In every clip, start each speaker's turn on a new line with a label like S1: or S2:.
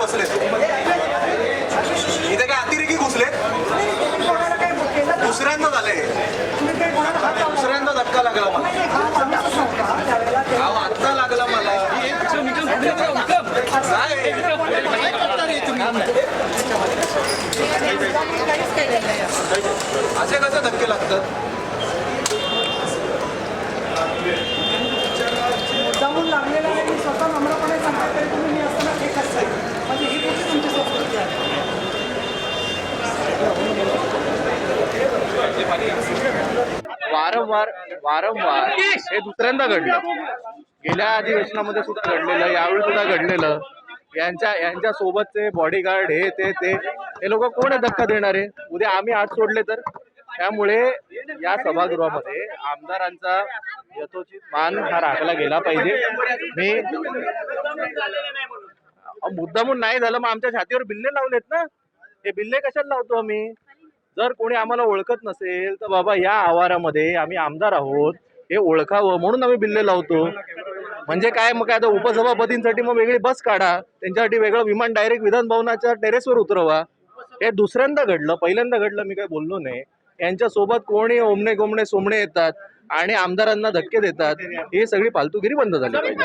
S1: बसले. इथे
S2: काय अतिरेकी घुसले? दुसऱ्यांदा झाले. दुसऱ्यांदा धक्का लागला मला. आत्ता लागला मला. असे कसे धक्के लागतात? जाऊन लागलेला स्वतः
S3: वारंवार वारंवार हे दुसऱ्यांदा घडलं. गेल्या अधिवेशनामध्ये सुद्धा घडलेलं यावेळी सुद्धा घडलेलं. यांच्या यांच्या सोबतचे बॉडीगार्ड हे ते ते हे लोक कोण आहे धक्का देणारे? उद्या आम्ही आत सोडले तर? त्यामुळे या सभागृहामध्ये आमदारांचा यथोचित मान हा राखला गेला पाहिजे. मी मुद्दामून नाही झालं मग आमच्या छातीवर बिल्ले लावलेत ना? हे बिल्ले कशाला लावतो आम्ही? जर कोणी आम्हाला ओळखत नसेल तर बाबा या आवारामध्ये आम्ही आमदार आहोत हे ओळखावं म्हणून आम्ही बिल्ले लावतो. म्हणजे काय मग काय आता उपसभापतींसाठी मग वेगळी बस काढा त्यांच्यासाठी वेगळं विमान डायरेक्ट विधान भवनाच्या टेरेसवर उतरवा. हे दुसऱ्यांदा घडलं पहिल्यांदा घडलं मी काही बोललो नाही. यांच्या सोबत कोणी ओमणे गोमणे सोमणे येतात आणि आमदारांना धक्के देतात ही सगळी फालतूगिरी बंद झाली पाहिजे.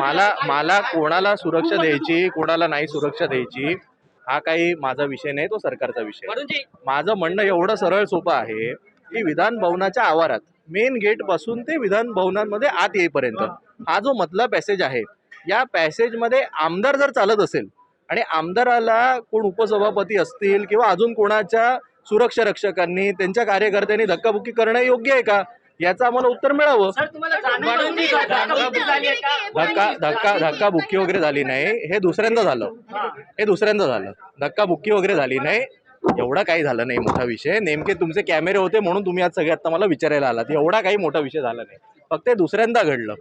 S3: मला मला कोणाला सुरक्षा द्यायची कोणाला नाही सुरक्षा द्यायची हा काही माझा विषय नाही तो सरकारचा विषय. माझं म्हणणं एवढं सरळ सोपं आहे की विधान भवनाच्या आवारात मेन गेटपासून ते विधान भवनांमध्ये आत येईपर्यंत हा जो मधला पॅसेज आहे या पॅसेजमध्ये आमदार जर चालत असेल आणि आमदाराला कोण उपसभापती असतील किंवा अजून कोणाच्या सुरक्षा रक्षकांनी त्यांच्या कार्यकर्त्यांनी धक्काबुक्की करणं योग्य आहे का? याचं आम्हाला उत्तर मिळावं. धक्का धक्का धक्का बुक्की वगैरे झाली नाही. हे दुसऱ्यांदा झालं. हे दुसऱ्यांदा झालं. धक्का बुक्की वगैरे झाली नाही. एवढा काही झालं नाही मोठा विषय. नेमके तुमचे कॅमेरे होते म्हणून तुम्ही आज सगळे आता मला विचारायला आलात. एवढा काही मोठा विषय झाला नाही. फक्त हे दुसऱ्यांदा घडलं.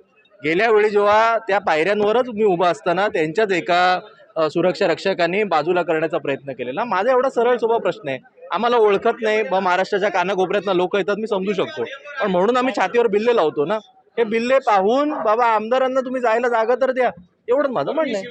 S3: गेल्या वेळी जेव्हा त्या पायऱ्यांवरच मी उभा असताना त्यांच्याच एका सुरक्षा रक्षकांनी बाजूला करण्याचा प्रयत्न केलेला. माझा एवढा सरळ सोपा प्रश्न आहे. आम्हाला ओळखत नाही. बा महाराष्ट्राच्या कानाकोपऱ्यातनं लोक येतात मी समजू शकतो. पण म्हणून आम्ही छातीवर बिल्ले लावतो ना. हे बिल्ले पाहून बाबा आमदारांना तुम्ही जायला जागा तर द्या. एवढंच माझं म्हणणं आहे.